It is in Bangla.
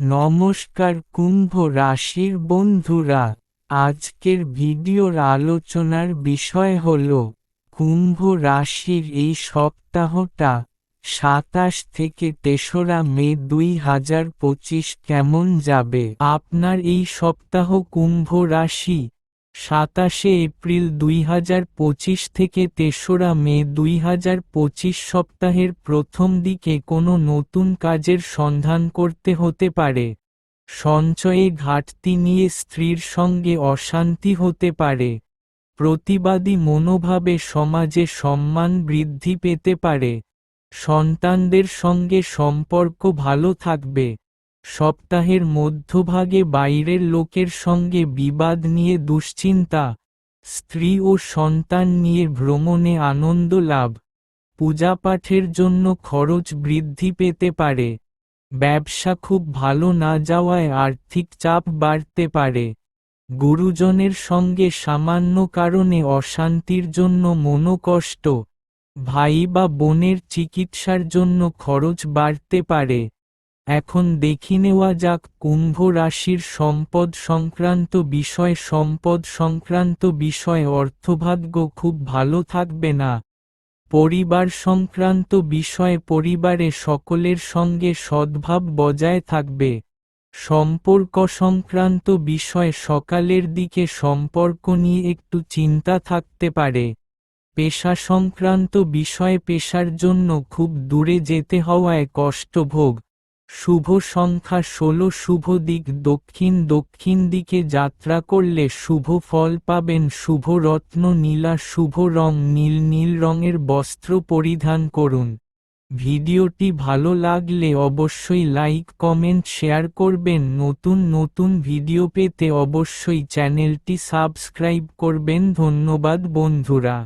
নমস্কার কুম্ভ রাশির বন্ধুরা, আজকের ভিডিওর আলোচনার বিষয় হল, কুম্ভ রাশির এই সপ্তাহটা, সাতাশ থেকে তেসরা মে দুই হাজার পঁচিশ কেমন যাবে? আপনার এই সপ্তাহ কুম্ভ রাশি সাতাশে এপ্রিল দুই হাজার পঁচিশ থেকে তেসরা মে দুই হাজার পঁচিশ সপ্তাহের প্রথম দিকে কোনো নতুন কাজের সন্ধান করতে হতে পারে। সঞ্চয়ে ঘাটতি নিয়ে স্ত্রীর সঙ্গে অশান্তি হতে পারে। প্রতিবাদী মনোভাবে সমাজে সম্মান বৃদ্ধি পেতে পারে। সন্তানদের সঙ্গে সম্পর্ক ভালো থাকবে। সপ্তাহের মধ্যভাগে বাইরের লোকের সঙ্গে বিবাদ নিয়ে দুশ্চিন্তা, স্ত্রী ও সন্তান নিয়ে ভ্রমণে আনন্দ লাভ, পূজাপাঠের জন্য খরচ বৃদ্ধি পেতে পারে, ব্যবসা খুব ভালো না যাওয়ায় আর্থিক চাপ বাড়তে পারে, গুরুজনের সঙ্গে সামান্য কারণে অশান্তির জন্য মনোকষ্ট, ভাই বা বোনের চিকিৎসার জন্য খরচ বাড়তে পারে। এখন দেখি নেওয়া যাক কুম্ভ রাশির সম্পদ সংক্রান্ত বিষয়। সম্পদ সংক্রান্ত বিষয় অর্থভাগ্য খুব ভালো থাকবে না। পরিবার সংক্রান্ত বিষয়ে পরিবারে সকলের সঙ্গে সদ্ভাব বজায় থাকবে। সম্পর্ক সংক্রান্ত বিষয় সকালের দিকে সম্পর্ক নিয়ে একটু চিন্তা থাকতে পারে। পেশা সংক্রান্ত বিষয়ে পেশার জন্য খুব দূরে যেতে হওয়ায় কষ্টভোগ। শুভ সংখ্যা ষোলো, শুভ দিক দক্ষিণ দক্ষিণ দিকে যাত্রা করলে শুভ ফল পাবেন, শুভ রত্ন নীলা, শুভ রং নীল নীল রঙের বস্ত্র পরিধান করুন। ভিডিওটি ভালো লাগলে অবশ্যই লাইক, কমেন্ট, শেয়ার করবেন। নতুন নতুন ভিডিও পেতে অবশ্যই চ্যানেলটি সাবস্ক্রাইব করবেন। ধন্যবাদ বন্ধুরা।